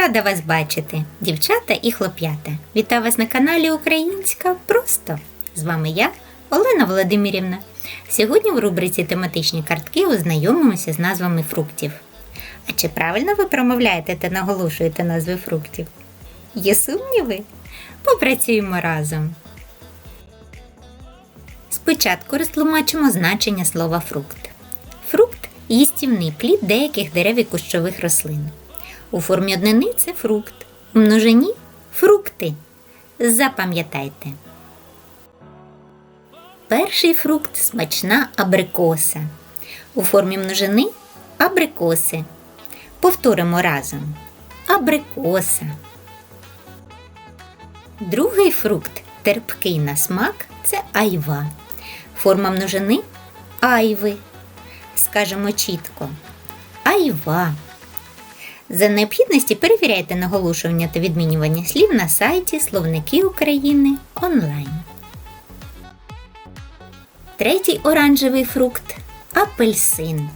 Рада вас бачити, дівчата і хлоп'ята. Вітаю вас на каналі Українська Просто. З вами я, Олена Володимирівна. Сьогодні в рубриці тематичні картки ознайомимося з назвами фруктів. А чи правильно ви промовляєте та наголошуєте назви фруктів? Є сумніви? Попрацюємо разом. Спочатку розтлумачимо значення слова фрукт. Фрукт їстівний плід деяких дерев і кущових рослин. У формі однини це фрукт, у множині фрукти. Запам'ятайте. Перший фрукт смачна абрикоса. У формі множини абрикоси. Повторимо разом. Абрикоса. Другий фрукт терпкий на смак це айва. Форма множини айви. Скажемо чітко. Айва. За необхідності перевіряйте наголошування та відмінювання слів на сайті Словники України онлайн. Третій оранжевий фрукт апельсин.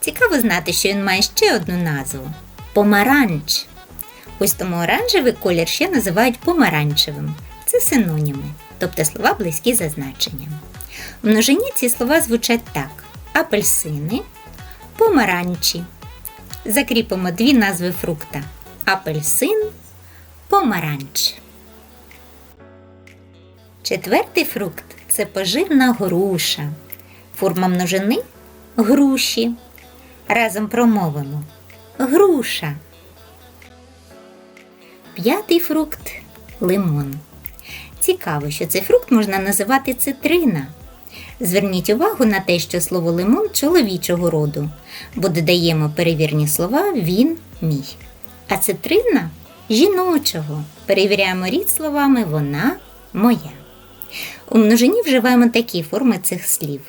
Цікаво знати, що він має ще одну назву помаранч. Ось тому оранжевий колір ще називають помаранчевим. Це синоніми, тобто слова близькі за значенням. В множині ці слова звучать так: апельсини, помаранчі. Закріпимо дві назви фрукта: апельсин, помаранч. Четвертий фрукт це поживна груша. Форма множини груші. Разом промовимо груша. П'ятий фрукт лимон. Цікаво, що цей фрукт можна називати цитрина. Зверніть увагу на те, що слово лимон чоловічого роду, бо додаємо перевірні слова він мій. А цитрина жіночого. Перевіряємо рід словами вона моя. У множині вживаємо такі форми цих слів: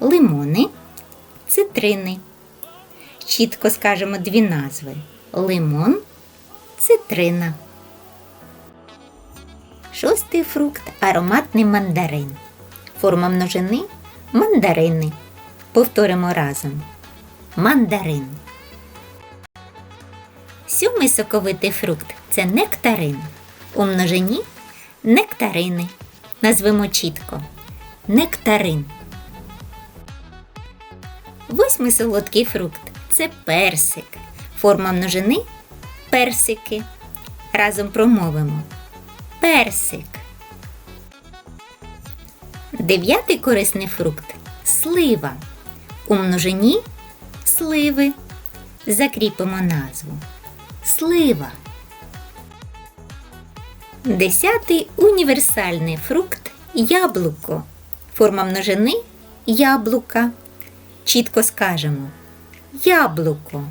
лимони, цитрини. Чітко скажемо дві назви: лимон, цитрина. Шостий фрукт ароматний мандарин. Форма множини мандарини. Повторимо разом. Мандарин. Сьомий соковитий фрукт це нектарин. У множині нектарини. Назвемо чітко. Нектарин. Восьмий солодкий фрукт це персик. Форма множини персики. Разом промовимо. Персик. Дев'ятий корисний фрукт слива. У множині сливи. Закріпимо назву. Слива. Десятий універсальний фрукт яблуко. Форма множини яблука. Чітко скажемо. Яблуко.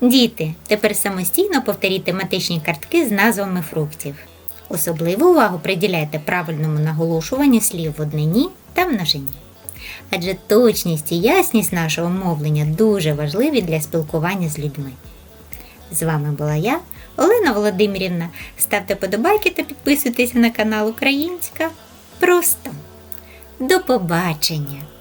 Діти, тепер самостійно повторіть тематичні картки з назвами фруктів. Особливу увагу приділяйте правильному наголошуванню слів в однині та множині. Адже точність і ясність нашого мовлення дуже важливі для спілкування з людьми. З вами була я, Олена Володимирівна. Ставте подобайки та підписуйтесь на канал Українська. Просто до побачення!